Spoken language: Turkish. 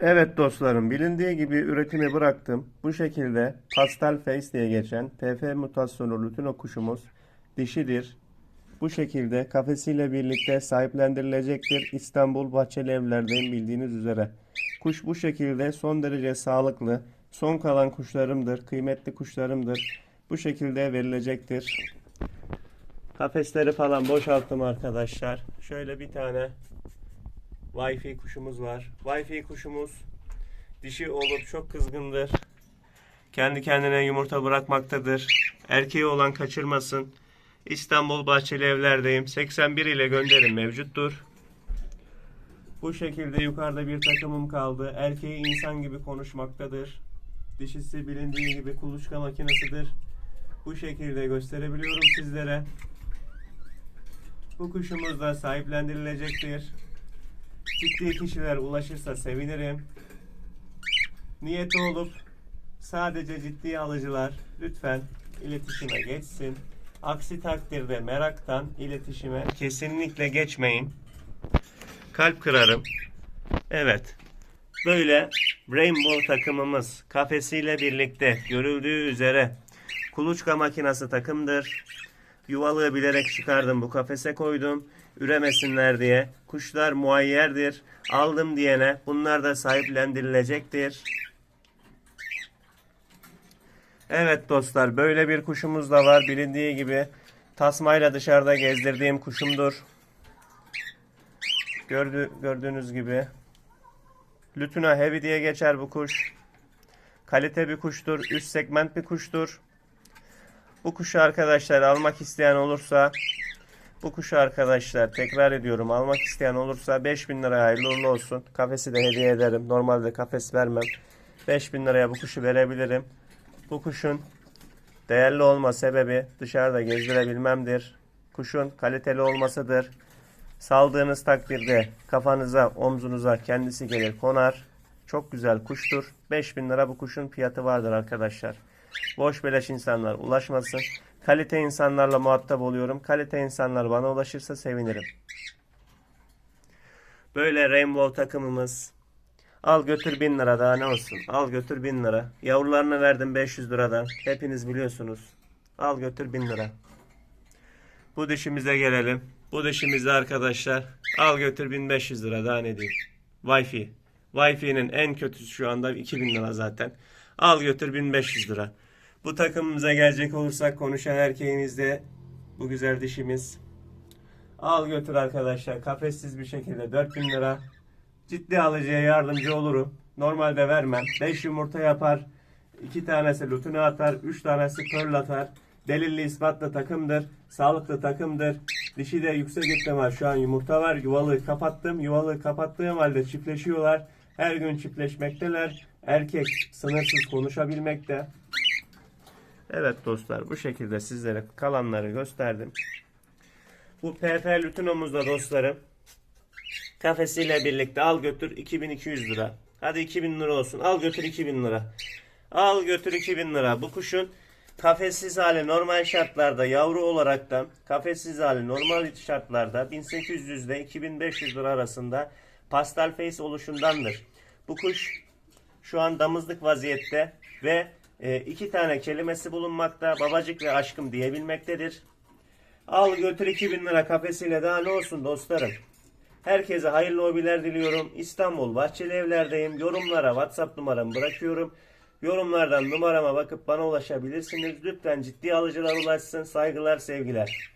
Evet dostlarım, bilindiği gibi üretimi bıraktım. Bu şekilde pastel face diye geçen TF mutasyonu lutino kuşumuz dişidir. Bu şekilde kafesiyle birlikte sahiplendirilecektir. İstanbul Bahçeli Evler'deyim bildiğiniz üzere. Kuş bu şekilde son derece sağlıklı. Son kalan kuşlarımdır, kıymetli kuşlarımdır. Bu şekilde verilecektir. Kafesleri falan boşalttım arkadaşlar. Şöyle bir tane Wi-Fi kuşumuz var. Wi-Fi kuşumuz dişi olup çok kızgındır. Kendi kendine yumurta bırakmaktadır. Erkeği olan kaçırmasın. İstanbul Bahçeli Evler'deyim. 81 ile gönderim mevcuttur. Bu şekilde yukarıda bir takımım kaldı. Erkeği insan gibi konuşmaktadır. Dişisi bilindiği gibi kuluçka makinesidir. Bu şekilde gösterebiliyorum sizlere. Bu kuşumuz da sahiplendirilecektir. Ciddi kişiler ulaşırsa sevinirim. Niyeti olup sadece ciddi alıcılar lütfen iletişime geçsin. Aksi takdirde meraktan iletişime kesinlikle geçmeyin. Kalp kırarım. Evet. Böyle Rainbow takımımız kafesiyle birlikte görüldüğü üzere kuluçka makinası takımdır. Yuvalığı bilerek çıkardım bu kafese koydum. Üremesinler diye. Kuşlar muayyerdir. Aldım diyene bunlar da sahiplendirilecektir. Evet dostlar böyle bir kuşumuz da var. Bilindiği gibi tasmayla dışarıda gezdirdiğim kuşumdur. Gördü, gördüğünüz gibi. Lütuna Heavy diye geçer bu kuş. Kalite bir kuştur. Üst segment bir kuştur. Bu kuşu arkadaşlar almak isteyen olursa bu kuşu arkadaşlar tekrar ediyorum almak isteyen olursa 5000 liraya hayırlı uğurlu olsun. Kafesi de hediye ederim. Normalde kafes vermem. 5000 liraya bu kuşu verebilirim. Bu kuşun değerli olma sebebi dışarıda gezdirebilmemdir. Kuşun kaliteli olmasıdır. Saldığınız takdirde kafanıza, omzunuza kendisi gelir konar. Çok güzel kuştur. 5000 lira bu kuşun fiyatı vardır arkadaşlar. Boş beleş insanlar ulaşmasın. Kalite insanlarla muhatap oluyorum. Kalite insanlar bana ulaşırsa sevinirim. Böyle Rainbow takımımız. Al götür 1000 lira daha ne olsun. Al götür 1000 lira. Yavrularını verdim 500 liradan. Hepiniz biliyorsunuz. Al götür 1000 lira. Bu dişimize gelelim. Bu dişimizde arkadaşlar al götür 1500 lira daha ne diyeyim. Wi-Fi. Wi-Fi'nin en kötüsü şu anda 2000 lira zaten. Al götür 1500 lira. Bu takımımıza gelecek olursak konuşan erkeğimizde bu güzel dişimiz. Al götür arkadaşlar kafessiz bir şekilde 4000 lira. Ciddi alıcıya yardımcı olurum. Normalde vermem. 5 yumurta yapar. 2 tanesi lutunu atar. 3 tanesi pearl atar. Delilli ispatlı takımdır. Sağlıklı takımdır. Dişi de yüksek ihtimal şu an yumurta var. Yuvalığı kapattım. Yuvalığı kapattığım halde çiftleşiyorlar. Her gün çiftleşmekteler. Erkek sınırsız konuşabilmekte. Evet dostlar bu şekilde sizlere kalanları gösterdim. Bu PP lütinomuzda dostlarım kafesiyle birlikte al götür 2200 lira. Hadi 2000 lira olsun. Al götür 2000 lira. Al götür 2000 lira. Bu kuşun kafessiz hali normal şartlarda yavru olaraktan kafessiz hali normal şartlarda 1800 ile 2500 lira arasında pastel face oluşundandır. Bu kuş şu an damızlık vaziyette ve e, iki tane kelimesi bulunmakta. Babacık ve aşkım diyebilmektedir. Al götür 2000 lira kafesiyle daha ne olsun dostlarım. Herkese hayırlı hobiler diliyorum. İstanbul Bahçeli Evler'deyim. Yorumlara WhatsApp numaramı bırakıyorum. Yorumlardan numarama bakıp bana ulaşabilirsiniz. Lütfen ciddi alıcılar ulaşsın. Saygılar, sevgiler.